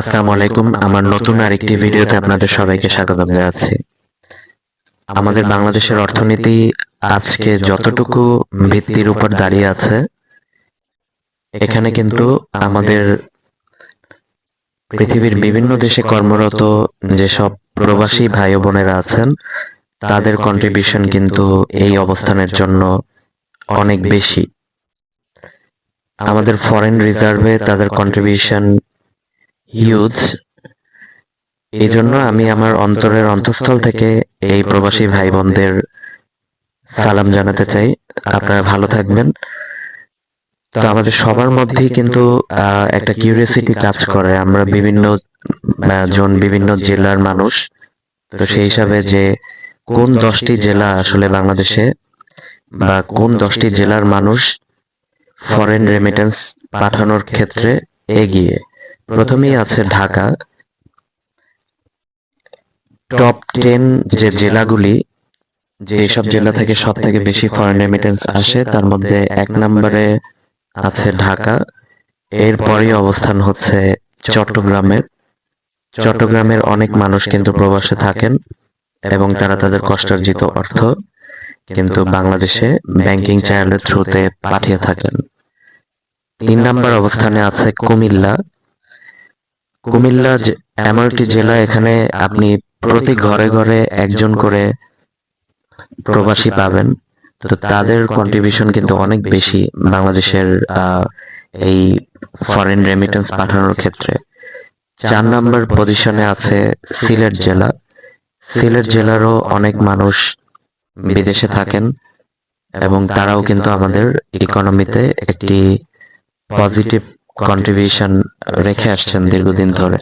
আসসালামু আলাইকুম। আমার নতুন আরেকটি ভিডিওতে আপনাদের সবাইকে স্বাগত জানাচ্ছি। আমাদের বাংলাদেশের অর্থনীতি আজকে যতটুকু ভিত্তির উপর দাঁড়িয়ে আছে, এখানে কিন্তু আমাদের পৃথিবীর বিভিন্ন দেশে কর্মরত যেসব প্রবাসী ভাই বোনেরা আছেন, তাদের কন্ট্রিবিউশন কিন্তু এই অবস্থানের জন্য অনেক বেশি। আমাদের ফরেন রিজার্ভে তাদের কন্ট্রিবিউশন হিউজ এই জন্য আমি আমার অন্তরের অন্তঃস্থল থেকে এই প্রবাসী ভাই বোনদের সালাম জানাতে চাই। আপনারা ভালো থাকবেন। তো আমাদের সবার মধ্যেই কিন্তু একটা কিউরিয়াসিটি কাজ করে। আমরা বিভিন্ন জন বিভিন্ন জেলার মানুষ। তো সেই হিসাবে যে কোন দশটি জেলা আসলে বাংলাদেশে বা কোন দশটি জেলার মানুষ ফরেন রেমিটেন্স পাঠানোর ক্ষেত্রে এগিয়ে? প্রথমেই আছে ঢাকা। টপ টেন যে জেলাগুলি যে সব জেলা থেকে সব থেকে বেশি ফরেন রেমিটেন্স আসে, তার মধ্যে এক নম্বরে আছে ঢাকা। এরপরই অবস্থান হচ্ছে চট্টগ্রামের চট্টগ্রামের অনেক মানুষ কিন্তু প্রবাসে থাকেন এবং তারা তাদের কষ্টার্জিত অর্থ কিন্তু বাংলাদেশে ব্যাংকিং চ্যানেলের থ্রুতে পাঠিয়ে থাকেন। তিন নম্বর অবস্থানে আছে কুমিল্লা। কুমিল্লা একটি জেলা এখানে আপনি প্রতি ঘরে ঘরে একজন করে প্রবাসী পাবেন। তো তাদের কন্ট্রিবিউশন কিন্তু অনেক বেশি বাংলাদেশের এই ফরেন রেমিটেন্স পাঠানোর ক্ষেত্রে। চার নম্বর পজিশনে আছে সিলেট জেলা। সিলেট জেলারও অনেক মানুষ বিদেশে থাকেন এবং তারাও কিন্তু আমাদের ইকোনমিতে একটি পজিটিভ কন্ট্রিবিউশন রেখে আসছেন দীর্ঘদিন ধরে।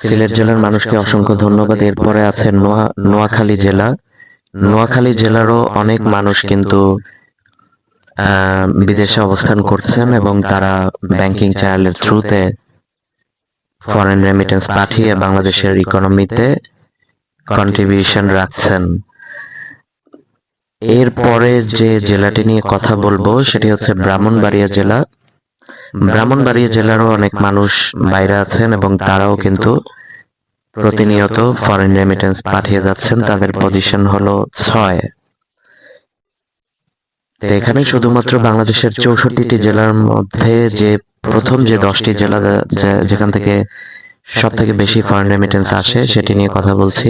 সিলেট জেলার মানুষকে অসংখ্য ধন্যবাদ। এরপরে আছে নোয়া, নোয়াখালী জেলা। নোয়াখালী জেলারও অনেক মানুষ কিন্তু বিদেশে অবস্থান করছেন এবং তারা ব্যাংকিং চ্যানেলের থ্রুতে ফরেন রেমিটেন্স পাঠিয়ে বাংলাদেশের ইকোনমিতে কন্ট্রিবিউশন রাখছেন। এরপরে যে জেলাটি নিয়ে কথা বলব, সেটি হচ্ছে ব্রাহ্মণবাড়িয়া জেলা। ব্রাহ্মণবাড়িয়া জেলারও অনেক মানুষ বাইরে আছেন এবং তারাও কিন্তু প্রতিনিয়ত ফরেন রেমিটেন্স পাঠিয়ে যাচ্ছেন। তাদের পজিশন হলো ছয়। এখানে শুধুমাত্র বাংলাদেশের চৌষট্টিটি জেলার মধ্যে যে প্রথম যে দশটি জেলা যেখান থেকে সব থেকে বেশি ফরেন রেমিটেন্স আসে, সেটি নিয়ে কথা বলছি।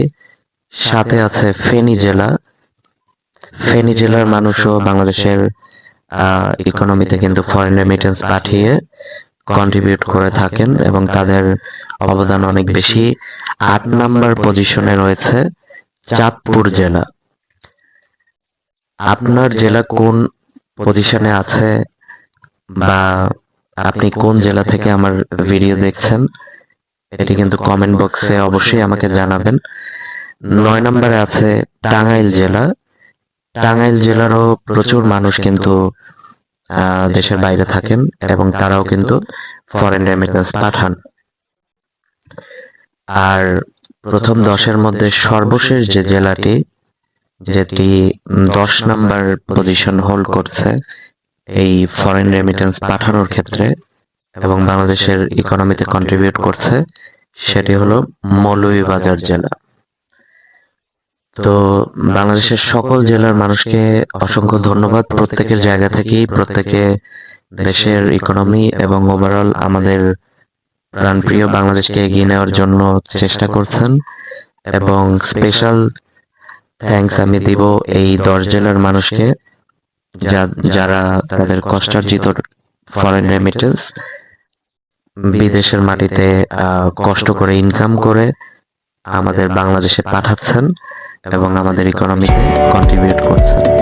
সাথে আছে ফেনী জেলা। ফেনী জেলার মানুষও বাংলাদেশের ইকোনমিতে কিন্তু ফরেন রেমিটেন্স পাঠিয়ে কন্ট্রিবিউট করে থাকেন এবং তাদের অবদান অনেক বেশি। আট নাম্বার পজিশনে রয়েছে চাঁদপুর জেলা। আপনার জেলা কোন পজিশনে আছে বা আপনি কোন জেলা থেকে আমার ভিডিও দেখছেন, এটি কিন্তু কমেন্ট বক্সে অবশ্যই আমাকে জানাবেন। নয় নম্বরে আছে টাঙ্গাইল জেলা। টাঙ্গাইল জেলারও প্রচুর মানুষ কিন্তু দেশের বাইরে থাকেন এবং তারাও কিন্তু ফরেন রেমিটেন্স পাঠান। আর প্রথম দশের মধ্যে সর্বশেষ যে জেলাটি, যেটি দশ নাম্বার পজিশন হোল্ড করছে এই ফরেন রেমিটেন্স পাঠানোর ক্ষেত্রে এবং বাংলাদেশের ইকোনমিতে কন্ট্রিবিউট করছে, সেটি হলো মৌলভীবাজার জেলা। তো বাংলাদেশের সকল জেলার মানুষকে অসংখ্য ধন্যবাদ। প্রত্যেকের জায়গা থেকেই, প্রত্যেকে দেশের ইকোনমি এবং ওভারঅল আমাদের প্রাণপ্রিয় বাংলাদেশকে এগিয়ে নেওয়ার জন্য চেষ্টা করছেন। এবং স্পেশাল থ্যাংকস আমি দিব এই দশ জেলার মানুষকে যারা তাদের কষ্টার্জিত ফরেন রেমিটেন্স বিদেশের মাটিতে কষ্ট করে ইনকাম করে আমাদের বাংলাদেশে পাঠাচ্ছেন এবং আমাদের ইকোনমিতে কন্ট্রিবিউট করছেন।